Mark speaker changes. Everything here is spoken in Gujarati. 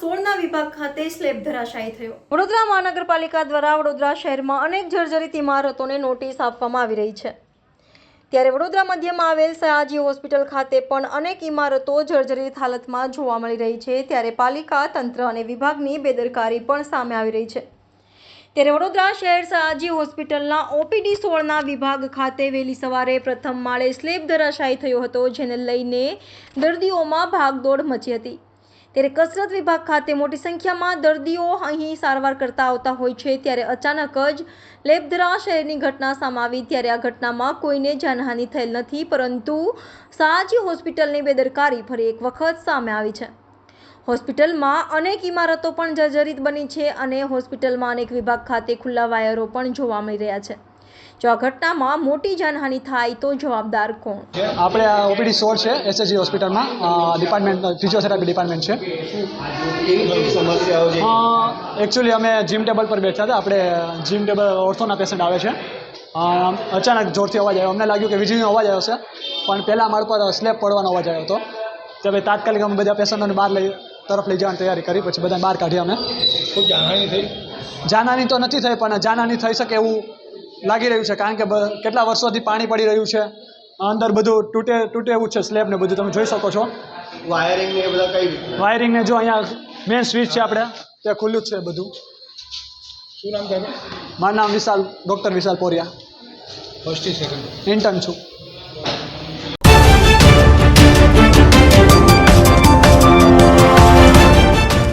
Speaker 1: સોળના વિભાગ ખાતે સ્લેબ ધરાશાયી થયો. વડોદરા મહાનગરપાલિકા દ્વારા વડોદરા શહેરમાં અનેક જર્જરિત ઇમારતોને નોટિસ આપવામાં આવી રહી છે. ત્યારે વડોદરા મધ્યમાં આવેલ સયાજી હોસ્પિટલ ખાતે પણ અનેક ઇમારતો જર્જરિત હાલતમાં જોવા મળી રહી છે. ત્યારે પાલિકા, તંત્ર અને વિભાગની બેદરકારી પણ સામે આવી રહી છે. ત્યારે વડોદરા શહેર સયાજી હોસ્પિટલના ઓપીડી સોળના વિભાગ ખાતે વહેલી સવારે પ્રથમ માળે સ્લેબ ધરાશાયી થયો હતો, જેને લઈને દર્દીઓમાં ભાગદોડ મચી હતી. ત્યારે કસરત વિભાગ ખાતે મોટી સંખ્યામાં દર્દીઓ અહીં સારવાર કરતા આવતા હોય છે. ત્યારે અચાનક જ લેબધરા શહેરની ઘટના સામે આવી. ત્યારે આ ઘટનામાં કોઈને જાનહાનિ થયેલ નથી, પરંતુ સાજી હોસ્પિટલની બેદરકારી ફરી એક વખત સામે આવી છે. હોસ્પિટલમાં અનેક ઇમારતો પણ જર્જરિત બની છે અને હોસ્પિટલમાં અનેક વિભાગ ખાતે ખુલ્લા વાયરો પણ જોવા મળી રહ્યા છે. જો આ ઘટનામાં મોટી જાનહાનિ થાય તો જવાબદાર કોણ?
Speaker 2: આપણે આ ઓપીડી સોળ છે એસએસજી હોસ્પિટલમાં ડિપાર્ટમેન્ટ ફિઝિયોથેરાપી ડિપાર્ટમેન્ટ છે. એકચ્યુઅલી અમે જીમ ટેબલ પર બેઠા હતા આપણે જીમ ટેબલ ઓર્થોના પેશન્ટ આવે છે. અચાનક જોરથી અવાજ આવ્યો. અમને લાગ્યું કે વીજળીનો અવાજ આવ્યો છે પણ પહેલાં માળ પર સ્લેબ પડવાનો અવાજ આવ્યો હતો. તો ભાઈ તાત્કાલિક અમે બધા પેશન્ટોને બહાર લઈ તરફ લઈ જવાની તૈયારી કરી પછી બધાને બહાર કાઢી અમે.
Speaker 3: જાનહાની થઈ?
Speaker 2: જાનહાની તો નથી થઈ પણ જાનહાની થઈ શકે એવું લાગી રહ્યું છે કારણ કે કેટલા વર્ષોથી પાણી પડી રહ્યું છે અંદર બધું તૂટે તૂટે એવું છે સ્લેબ ને બધું તમે જોઈ શકો છો.
Speaker 3: વાયરિંગ ને બધા કઈ વાયરિંગ
Speaker 2: વાયરિંગને જો અહીંયા મેઇન સ્વિચ છે આપણે તે ખુલ્લું જ છે બધું.
Speaker 3: શું નામ તારું
Speaker 2: મારું નામ Vishal doctor Vishal Poriya.
Speaker 3: First second
Speaker 2: intern છું.